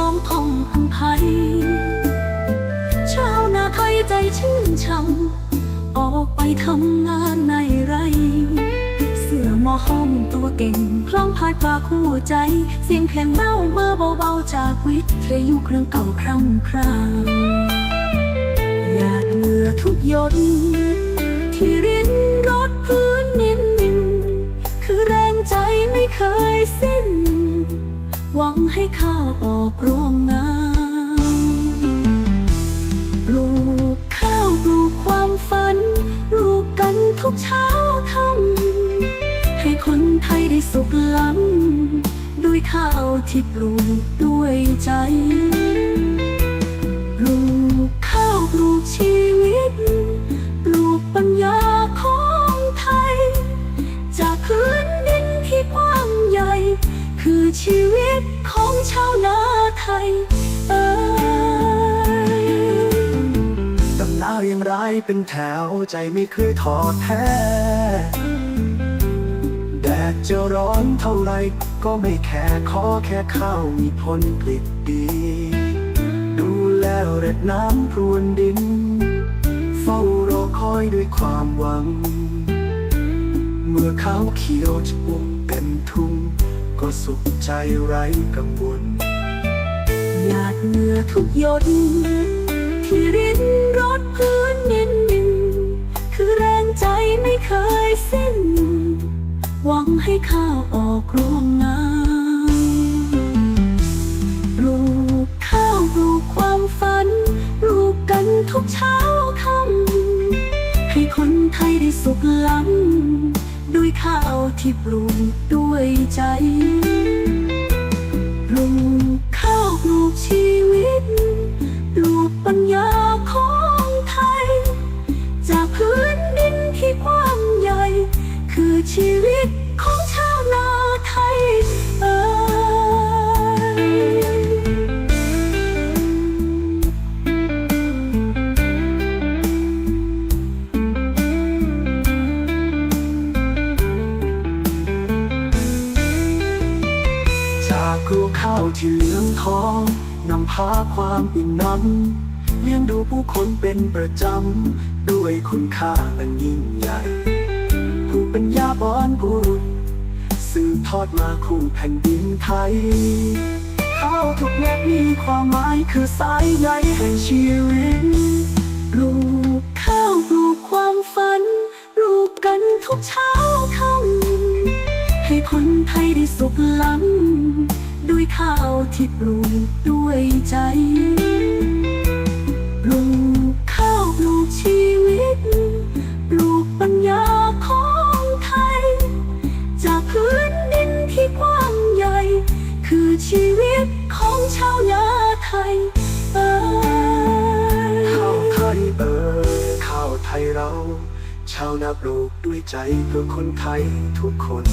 องท่องอัมภัยชาวนาไทยใจชื่นช่ำออกไปทำงานในไรเสือหมอห้อมตัวเก่งคล่องพายปาคู่ใจ เสียงเพลงเบาเมื่อเบาๆจากวิทยุเครื่องเก่าคร่ำคราวหยาดเหงื่อทุกหยดที่ริน หวังให้ข้าวออกรวงงามปลูกข้าวปลูกความฝันปลูกกันทุกเช้าทำให้คนไทยได้สุขล้ำด้วยข้าวที่ปลูกด้วยใจ คือชีวิตของชาวนาไทยเอ่ยดำนาเรียงรายเป็นแถวใจไม่เคยท้อแท้ แดดจะร้อนเท่าไรก็ไม่แคร์ขอแค่ข้าวมีผลผลิตดี ดูแลเร็ดน้ำพรวนดิน เฝ้ารอคอยด้วยความหวัง เมื่อข้าวเขียวจะปุกเต็มทุ่ง ก็สุขใจไร้กังวล หยาดเหงื่อทุกหยดที่รินรดพื้นนินนินคือแรงใจไม่เคยสิ้น หวังให้ข้าวออกรวงงามปลูกข้าวปลูกความฝันปลูกกันทุกเช้า ข้าวที่ปลูกด้วยใจปลูกข้าวปลูกชีวิตากครัวข้าวที่เหลืองทอง นำพาความอิ่มหน้ำเลี้ยงดูผู้คนเป็นประจำ ด้วยคุณค่าอันยิ่งใหญ่ ผู้ปัญญาบอนบุรุษสืบทอดมาคู่แผ่นดินไทย ข้าวทุกเม็ดมีความหมายคือสายใยแห่งชีวิตลูกข้าวปลูกความฝันลูกกันทุกเช้าทำให้คนไทยได้สุขล้ำ ด้วยข้าวที่ปลูกด้วยใจปลูกข้าวปลูกชีวิตปลูกปัญญาของไทย จากพื้นดินที่กว้างใหญ่ คือชีวิตของชาวนาไทยเอ่ยข้าวไทยเอ่ยข้าวไทยเรา ชาวนาปลูกด้วยใจเพื่อคนไทยทุกคน